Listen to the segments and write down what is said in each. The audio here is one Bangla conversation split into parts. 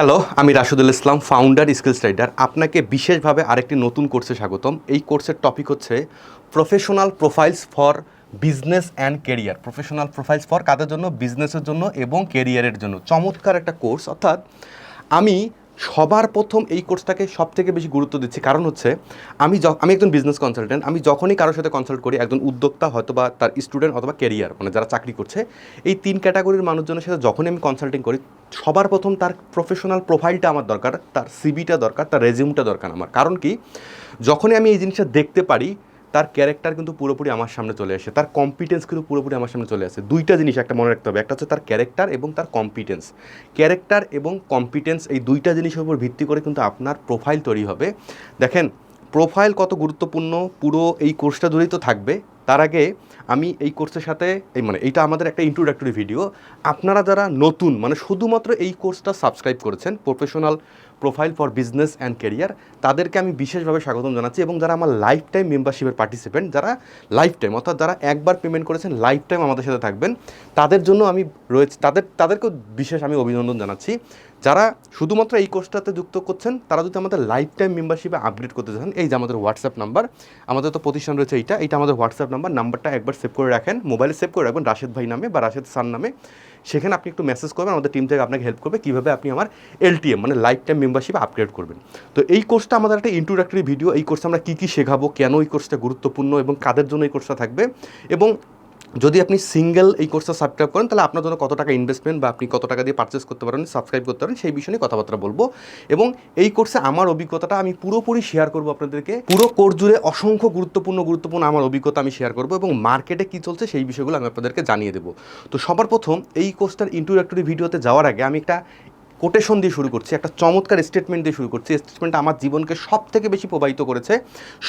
হ্যালো, আমি Rashidul Islam founder skills rider আপনাকে বিশেষভাবে আরেকটি নতুন কোর্সে স্বাগতম। এই কোর্সের টপিক হচ্ছে professional profiles for business and career professional profiles for কাদের জন্য? বিজনেসের জন্য এবং কেরিয়ারের জন্য। চমৎকার একটা কোর্স অর্থাৎ আমি সবার প্রথম এই কোর্সটাকে সব থেকে বেশি গুরুত্ব দিচ্ছি কারণ হচ্ছে আমি আমি একজন বিজনেস কনসালটেন্ট আমি যখনই কারোর সাথে কনসাল্ট করি, একজন উদ্যোক্তা হয়তো বা তার স্টুডেন্ট অথবা কেরিয়ার মানে যারা চাকরি করছে, এই তিন ক্যাটাগরির মানুষজনের সাথে যখনই আমি কনসাল্টিং করি, সবার প্রথম তার প্রফেশনাল প্রোফাইলটা আমার দরকার, তার সিবিটা দরকার, তার রেজিউমটা দরকার আমার। কারণ কি? যখনই আমি এই জিনিসটা দেখতে পারি তার ক্যারেক্টার কিন্তু পুরোপুরি আমার সামনে চলে আসে। তার কম্পিটেন্স কিন্তু পুরোপুরি আমার সামনে চলে আসে। দুইটা জিনিস একটা মনে রাখতে হবে। একটা হচ্ছে তার ক্যারেক্টার এবং তার কম্পিটেন্স ক্যারেক্টার এবং কম্পিটেন্স এই দুইটা জিনিসের উপর ভিত্তি করে কিন্তু আপনার প্রোফাইল তৈরি হবে। দেখেন প্রোফাইল কত গুরুত্বপূর্ণ, পুরো এই কোর্সটা ধরেই তো থাকবে। তার আগে আমি এই কোর্সের সাথে, এই মানে এইটা আমাদের একটা ইন্ট্রোডাক্টরি ভিডিও আপনারা যারা নতুন মানে শুধুমাত্র এই কোর্সটা সাবস্ক্রাইব করেছেন professional profile for business and career তাদেরকে আমি বিশেষভাবে স্বাগতম জানাচ্ছি এবং যারা আমার লাইফ টাইম মেম্বারশিপের পার্টিসিপেন্ট যারা লাইফ টাইম অর্থাৎ যারা একবার পেমেন্ট করেছেন লাইফ টাইম আমাদের সাথে থাকবেন, তাদের জন্য আমি রয়েছে, তাদের, তাদেরকেও বিশেষ আমি অভিনন্দন জানাচ্ছি। যারা শুধুমাত্র এই কোর্সটাতে যুক্ত করছেন, তারা যদি আমাদের লাইফ টাইম মেম্বারশিপে আপডেট করতে চান, এই যে আমাদের হোয়াটসঅ্যাপ নাম্বার আমাদের তো প্রতিষ্ঠান রয়েছে এইটা এইটা আমাদের হোয়াটসঅ্যাপ নাম্বার নাম্বারটা একবার সেভ করে রাখেন মোবাইলে সেভ করে রাখবেন রাশেদ ভাই নামে বা রাশেদ সান নামে। সেখানে আপনি একটু মেসেজ করবেন, আমাদের টিম থেকে আপনাকে হেল্প করবে কীভাবে আপনি আমার এলটিএম মানে লাইফ টাইম মেম্বারশিপে আপগ্রেড করবেন। তো এই কোর্সটা আমাদের একটা ইন্ট্রোডাক্টরি ভিডিও এই কোর্সে আমরা কী কী শেখাবো, কেন এই কোর্সটা গুরুত্বপূর্ণ এবং কাদের জন্য এই কোর্সটা থাকবে এবং যদি আপনি সিঙ্গেল এই কোর্সটা সাবস্ক্রাইব করেন, তাহলে আপনার জন্য কত টাকা ইনভেস্টমেন্ট বা আপনি কত টাকা দিয়ে পারচেস করতে পারেন সাবস্ক্রাইব করতে পারেন, সেই বিষয়ে কথাবার্তা বলব। এবং এই কোর্সে আমার অভিজ্ঞতাটা আমি পুরোপুরি শেয়ার করব আপনাদেরকে। পুরো কোর্স জুড়ে অসংখ্য গুরুত্বপূর্ণ গুরুত্বপূর্ণ আমার অভিজ্ঞতা আমি শেয়ার করব এবং মার্কেটে কী চলছে সেই বিষয়গুলো আমি আপনাদেরকে জানিয়ে দেবো। তো সবার প্রথম এই কোর্সটার ইন্ট্রোডাক্টরি ভিডিওতে যাওয়ার আগে আমি একটা কোটেশন দিয়ে শুরু করছি, একটা চমৎকার স্টেটমেন্ট দিয়ে শুরু করছি। স্টেটমেন্টটা আমার জীবনকে সব থেকে বেশি প্রবাহিত করেছে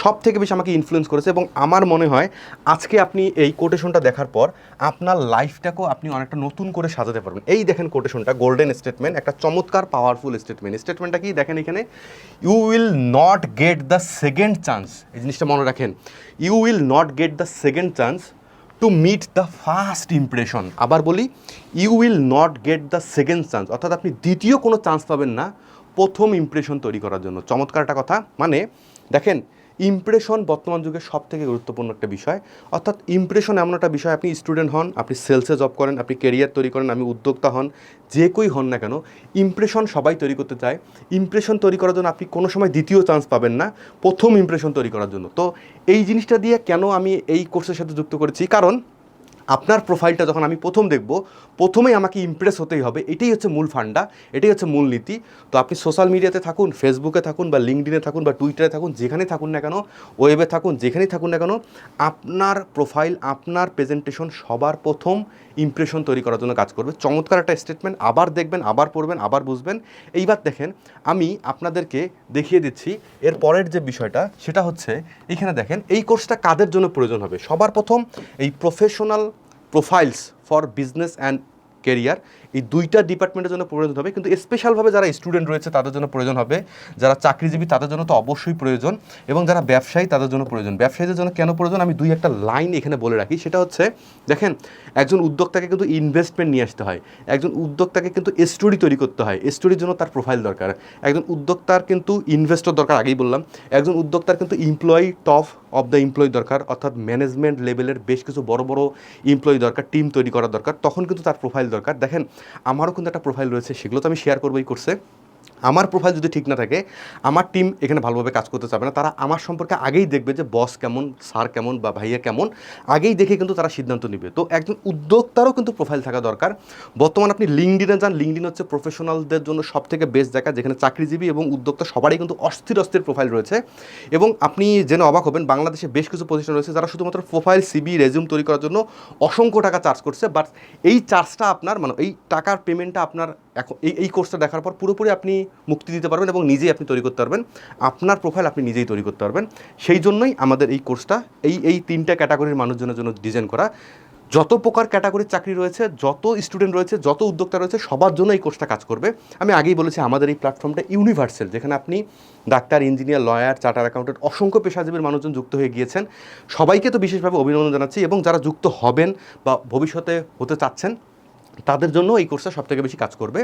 সব থেকে বেশি আমাকে ইনফ্লুয়েন্স করেছে এবং আমার মনে হয় আজকে আপনি এই কোটেশনটা দেখার পর আপনার লাইফটাকেও আপনি অনেকটা নতুন করে সাজাতে পারবেন। এই দেখেন কোটেশনটা গোল্ডেন স্টেটমেন্ট একটা চমৎকার পাওয়ারফুল স্টেটমেন্ট স্টেটমেন্টটা কি? দেখেন এখানে you will not get the second chance এই জিনিসটা মনে রাখেন। You will not get the second chance to meet the first impression আবার বলি you will not get the second chance অর্থাৎ আপনি দ্বিতীয় কোনো চান্স পাবেন না প্রথম ইমপ্রেশন তৈরি করার জন্য। চমৎকার একটা কথা। মানে দেখেন ইমপ্রেশন বর্তমান যুগে সব থেকে গুরুত্বপূর্ণ একটা বিষয়। অর্থাৎ ইমপ্রেশন এমন একটা বিষয়, আপনি স্টুডেন্ট হন, আপনি সেলসে জব করেন, আপনি কেরিয়ার তৈরি করেন, আমি উদ্যোক্তা হন, যে কই হন না কেন ইমপ্রেশন সবাই তৈরি করতে চায়। ইমপ্রেশন তৈরি করার জন্য আপনি কোনো সময় দ্বিতীয় চান্স পাবেন না, প্রথম ইমপ্রেশন তৈরি করার জন্য। তো এই জিনিসটা দিয়ে কেন আমি এই কোর্সের সাথে যুক্ত করেছি? কারণ আপনার প্রোফাইলটা যখন আমি প্রথম দেখব, প্রথমেই আমাকে ইমপ্রেস হতেই হবে, এটাই হচ্ছে মূল ফান্ডা, এটাই হচ্ছে মূল নীতি। তো আপনি সোশ্যাল মিডিয়াতে থাকুন ফেসবুকে থাকুন বা লিঙ্কডিনে থাকুন বা টুইটারে থাকুন যেখানে থাকুন না কেন ওয়েবে থাকুন, যেখানেই থাকুন না কেন, আপনার প্রোফাইল আপনার প্রেজেন্টেশন সবার প্রথম ইমপ্রেশন তৈরি করার জন্য কাজ করবে। চমৎকার একটা স্টেটমেন্ট আবার দেখবেন, আবার পড়বেন, আবার বুঝবেন। এইবার দেখেন, আমি আপনাদেরকে দেখিয়ে দিচ্ছি, এর পরের যে বিষয়টা, সেটা হচ্ছে এখানে দেখেন, এই কোর্সটা কাদের জন্য প্রয়োজন হবে? সবার প্রথম এই professional profiles for business and career এই দুইটা ডিপার্টমেন্টের জন্য প্রয়োজন হবে, কিন্তু স্পেশালভাবে যারা স্টুডেন্ট রয়েছে তাদের জন্য প্রয়োজন হবে, যারা চাকরিজীবী তাদের জন্য তো অবশ্যই প্রয়োজন, এবং যারা ব্যবসায়ী তাদের জন্য প্রয়োজন। ব্যবসায়ীদের জন্য কেন প্রয়োজন? আমি দুই একটা লাইন এখানে বলে রাখি, সেটা হচ্ছে, দেখেন, একজন উদ্যোক্তাকে কিন্তু ইনভেস্টমেন্ট নিয়ে আসতে হয়, একজন উদ্যোক্তাকে কিন্তু স্টোরি তৈরি করতে হয় স্টোরির জন্য তার প্রোফাইল দরকার, একজন উদ্যোক্তার কিন্তু ইনভেস্টর দরকার, আগেই বললাম, একজন উদ্যোক্তার কিন্তু employee top of the employee দরকার, অর্থাৎ ম্যানেজমেন্ট লেভেলের বেশ কিছু বড় বড় এমপ্লয়ি দরকার টিম তৈরি করা দরকার, তখন কিন্তু তার প্রোফাইল দরকার। দেখেন আমারও কিন্তু একটা প্রোফাইল রয়েছে সেগুলো তো আমি শেয়ার করব এই কোর্সে আমার প্রোফাইল যদি ঠিক না থাকে, আমার টিম এখানে ভালোভাবে কাজ করতে চাবে না। তারা আমার সম্পর্কে আগেই দেখবে যে বস কেমন স্যার কেমন বা ভাইয়া কেমন, আগেই দেখে কিন্তু তারা সিদ্ধান্ত নেবে। তো একজন উদ্যোক্তারও কিন্তু প্রোফাইল থাকা দরকার। বর্তমান আপনি লিঙ্কডিনে যান লিঙ্কডিন হচ্ছে প্রফেশনালদের জন্য সব থেকে বেস্ট জায়গা, যেখানে চাকরিজীবী এবং উদ্যোক্তা সবারই কিন্তু অস্থির অস্থির প্রোফাইল রয়েছে। এবং আপনি যেন অবাক হবেন, বাংলাদেশে বেশ কিছু পজিশন রয়েছে যারা শুধুমাত্র প্রোফাইল সিবি রেজিউম তৈরি করার জন্য অসংখ্য টাকা চার্জ করছে। বাট এই চার্জটা আপনার মানে এই টাকার পেমেন্টটা আপনার এখন, এই এই কোর্সটা দেখার পর পুরোপুরি আপনি মুক্তি দিতে পারবেন এবং নিজেই আপনি তৈরি করতে পারবেন। আপনার প্রোফাইল আপনি নিজেই তৈরি করতে পারবেন। সেই জন্যই আমাদের এই কোর্সটা এই এই তিনটা ক্যাটাগরির মানুষজনের জন্য ডিজাইন করা। যত প্রকার ক্যাটাগরির চাকরি রয়েছে, যত স্টুডেন্ট রয়েছে, যত উদ্যোক্তা রয়েছে, সবার জন্য এই কোর্সটা কাজ করবে। আমি আগেই বলেছি, আমাদের এই প্ল্যাটফর্মটা ইউনিভার্সাল যেখানে আপনি doctor engineer lawyer charter accountant অসংখ্য পেশাজীবীর মানুষজন যুক্ত হয়ে গিয়েছেন। সবাইকে তো বিশেষভাবে অভিনন্দন জানাচ্ছি এবং যারা যুক্ত হবেন বা ভবিষ্যতে হতে চাচ্ছেন তাদের জন্য এই কোর্সটা সব থেকে বেশি কাজ করবে।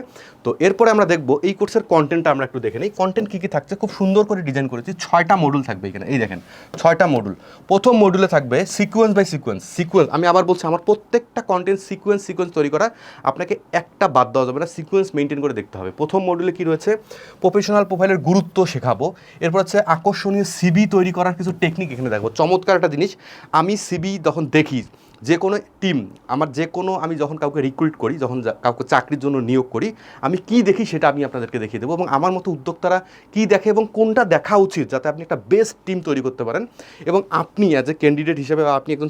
তো এরপরে আমরা দেখব, এই কোর্সের কন্টেন্টটা আমরা একটু দেখে নিই। কন্টেন্ট কী কী থাকছে? খুব সুন্দর করে ডিজাইন করেছি। ছয়টা মডুল থাকবে এখানে। এই দেখেন, ছয়টা মডুল প্রথম মডুলে থাকবে সিকোয়েন্স বাই সিকোয়েন্স সিকোয়েন্স আমি আবার বলছি, আমার প্রত্যেকটা কন্টেন্ট সিকোয়েন্স সিকোয়েন্স তৈরি করা, আপনাকে একটা বাদ দেওয়া যাবে না। সিকোয়েন্স মেনটেন করে দেখতে হবে। প্রথম মডুলে কি রয়েছে? প্রফেশনাল প্রোফাইলের গুরুত্ব শেখাবো। এরপর হচ্ছে আকর্ষণীয় সিবি তৈরি করার কিছু টেকনিক এখানে দেখব। চমৎকার একটা জিনিস, আমি সিবি যখন দেখি যে কোনো টিম আমার যে কোনো, আমি যখন কাউকে রিক্রুইট করি, যখন কাউকে চাকরির জন্য নিয়োগ করি, আমি কি দেখি সেটা আমি আপনাদেরকে দেখিয়ে দেবো এবং আমার মতো উদ্যোক্তারা কি দেখে এবং কোনটা দেখা উচিত যাতে আপনি একটা বেস্ট টিম তৈরি করতে পারেন এবং আপনি অ্যাজ এ ক্যান্ডিডেট হিসেবে বা আপনি একজন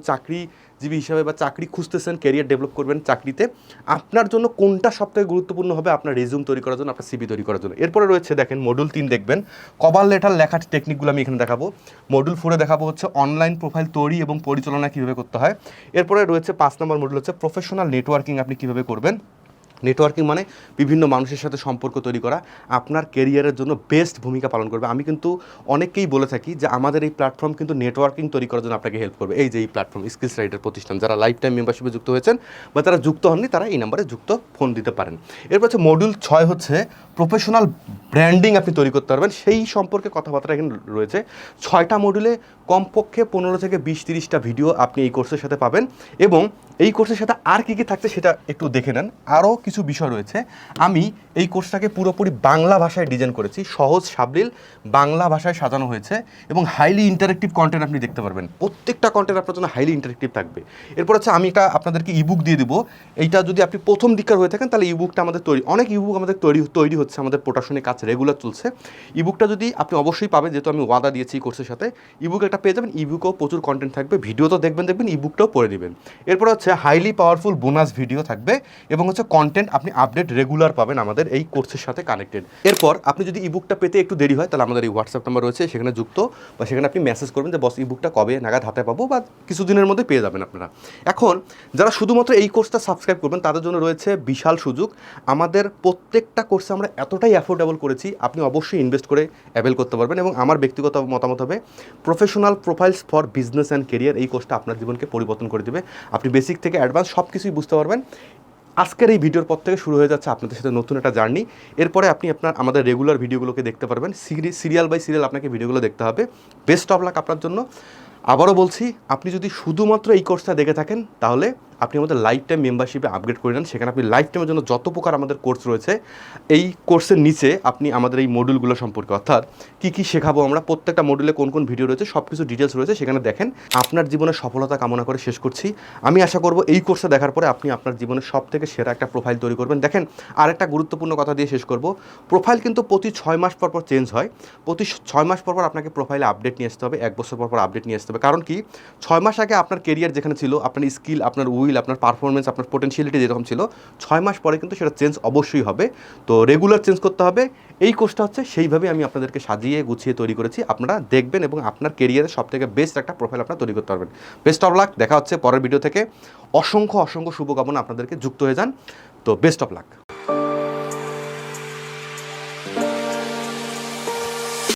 চাকরিজীবী হিসাবে বা চাকরি খুঁজতেছেন ক্যারিয়ার ডেভেলপ করবেন চাকরিতে, আপনার জন্য কোনটা সবথেকে গুরুত্বপূর্ণ হবে আপনার রেজুম তৈরি করার জন্য, আপনার সিবি তৈরি করার জন্য? এরপরে রয়েছে দেখেন মডুল তিন দেখবেন। কভার লেটার লেখার টেকনিকগুলো আমি এখানে দেখাবো। মডুল ফোরে দেখাবো হচ্ছে অনলাইন প্রোফাইল তৈরি এবং পরিচালনা কীভাবে করতে হয়। এরপরে রয়েছে পাঁচ নম্বর মডুল হচ্ছে প্রফেশনাল নেটওয়ার্কিং আপনি কীভাবে করবেন। নেটওয়ার্কিং মানে বিভিন্ন মানুষের সাথে সম্পর্ক তৈরি করা, আপনার কেরিয়ারের জন্য বেস্ট ভূমিকা পালন করবে। আমি কিন্তু অনেককেই বলে থাকি যে আমাদের এই প্ল্যাটফর্ম কিন্তু নেটওয়ার্কিং তৈরি করার জন্য আপনাকে হেল্প করবে। এই যে এই প্ল্যাটফর্ম স্কিলস রাইটার প্রতিষ্ঠান, যারা লাইফ টাইম মেম্বারশিপে যুক্ত হয়েছেন বা তারা যুক্ত হননি, তারা এই নাম্বারে যুক্ত ফোন দিতে পারেন। এরপর হচ্ছে মডিউল ছয় হচ্ছে প্রফেশনাল ব্র্যান্ডিং আপনি তৈরি করতে পারবেন। সেই সম্পর্কে কথাবার্তা এখানে রয়েছে। ছয়টা মডিউলে কমপক্ষে পনেরো থেকে বিশ তিরিশটা ভিডিও আপনি এই কোর্সের সাথে পাবেন এবং এই কোর্সের সাথে আর কী কী থাকছে সেটা একটু দেখে নেন। আরও কিছু বিষয় রয়েছে। আমি এই কোর্সটাকে পুরোপুরি বাংলা ভাষায় ডিজাইন করেছি। সহজ, সাবলীল বাংলা ভাষায় সাজানো হয়েছে এবং হাইলি ইন্টারেক্টিভ কন্টেন্ট আপনি দেখতে পারবেন। প্রত্যেকটা কন্টেন্ট আপনার জন্য হাইলি ইন্টারেক্টিভ থাকবে। এরপর হচ্ছে আমি এটা আপনাদেরকে ইবুক দিয়ে দেবো। এইটা যদি আপনি প্রথম দিককার হয়ে থাকেন, তাহলে ইবুকটা আমাদের তৈরি, অনেক ইবুক আমাদের তৈরি তৈরি হচ্ছে। আমাদের প্রোডাকশনের কাজ রেগুলার চলছে। ইবুকটা যদি আপনি অবশ্যই পাবেন, যেহেতু আমি ওয়াদা দিয়েছি এই কোর্সের সাথে ইবুক পেয়ে যাবেন ইবুকও প্রচুর কন্টেন্ট থাকবে ভিডিও তো দেখবেন দেখবেন ইবুকটাও পড়ে নেবেন। এরপর হচ্ছে হাইলি পাওয়ারফুল বোনাস ভিডিও থাকবে এবং হচ্ছে কন্টেন্ট আপনি আপডেট রেগুলার পাবেন আমাদের এই কোর্সের সাথে কানেক্টেড এরপর আপনি যদি ইবুকটা পেতে একটু দেরি হয়, তাহলে আমাদের এই হোয়াটসঅ্যাপ নাম্বার রয়েছে, সেখানে যুক্ত বা সেখানে আপনি মেসেজ করবেন যে, বস ইবুকটা কবে নাগাদ হাতে পাবো? বা কিছুদিনের মধ্যে পেয়ে যাবেন আপনারা। এখন, যারা শুধুমাত্র এই কোর্সটা সাবস্ক্রাইব করবেন, তাদের জন্য রয়েছে বিশাল সুযোগ। আমাদের প্রত্যেকটা কোর্সে আমরা এতটাই অ্যাফোর্ডেবল করেছি, আপনি অবশ্যই ইনভেস্ট করে অ্যাভেল করতে পারবেন এবং আমার ব্যক্তিগত মতামত হবে professional profiles for business and career এই কোর্সটা আপনার জীবনকে পরিবর্তন করে দেবে। আপনি বেসিক থেকে অ্যাডভান্স সব কিছুই বুঝতে পারবেন। আজকের এই ভিডিওর পর থেকে শুরু হয়ে যাচ্ছে আপনাদের সাথে নতুন একটা জার্নি এরপরে আপনি আপনার আমাদের রেগুলার ভিডিওগুলোকে দেখতে পারবেন। সিরি সিরিয়াল বাই সিরিয়াল আপনাকে ভিডিওগুলো দেখতে হবে। বেস্ট অফ লাক আপনার জন্য। আবারও বলছি, আপনি যদি শুধুমাত্র এই কোর্সটা দেখে থাকেন, তাহলে আপনি আমাদের লাইফ টাইম মেম্বারশিপে আপগ্রেড করে নেন। সেখানে আপনি লাইফ টাইমের জন্য যত প্রকার আমাদের কোর্স রয়েছে, এই কোর্সের নিচে আপনি আমাদের এই মডিউলগুলো সম্পর্কে, অর্থাৎ কী কী শেখাবো আমরা, প্রত্যেকটা মডিউলে কোন কোন ভিডিও রয়েছে সব কিছু ডিটেলস রয়েছে, সেখানে দেখেন। আপনার জীবনের সফলতা কামনা করে শেষ করছি। আমি আশা করব এই কোর্সটা দেখার পরে আপনি আপনার জীবনের সব থেকে সেরা একটা প্রোফাইল তৈরি করবেন। দেখেন, আরেকটা গুরুত্বপূর্ণ কথা দিয়ে শেষ করব। প্রোফাইল কিন্তু প্রতি ছয় মাস পর পর চেঞ্জ হয়। প্রতি ছয় মাস পর পর আপনাকে প্রোফাইলে আপডেট নিয়ে আসতে হবে। এক বছর পর পর আপডেট নিয়ে আসতে হবে। কারণ কি? ছয় মাস আগে আপনার কেরিয়ার যেখানে ছিল, আপনার স্কিল আপনার উইল আপনার পারফরমেন্স আপনার পোটেনশিয়ালিটি যেরকম ছিল, ছয় মাস পরে কিন্তু সেটা চেঞ্জ অবশ্যই হবে। তো রেগুলার চেঞ্জ করতে হবে। এই কোর্সটা হচ্ছে সেইভাবে আমি আপনাদেরকে সাজিয়ে গুছিয়ে তৈরি করেছি। আপনারা দেখবেন এবং আপনার কেরিয়ারের সব থেকে বেস্ট একটা প্রোফাইল আপনারা তৈরি করতে পারবেন। বেস্ট অফ লাক দেখা হচ্ছে পরের ভিডিও থেকে। অসংখ্য অসংখ্য শুভকামনা আপনাদেরকে। যুক্ত হয়ে যান। তো বেস্ট অফ লাক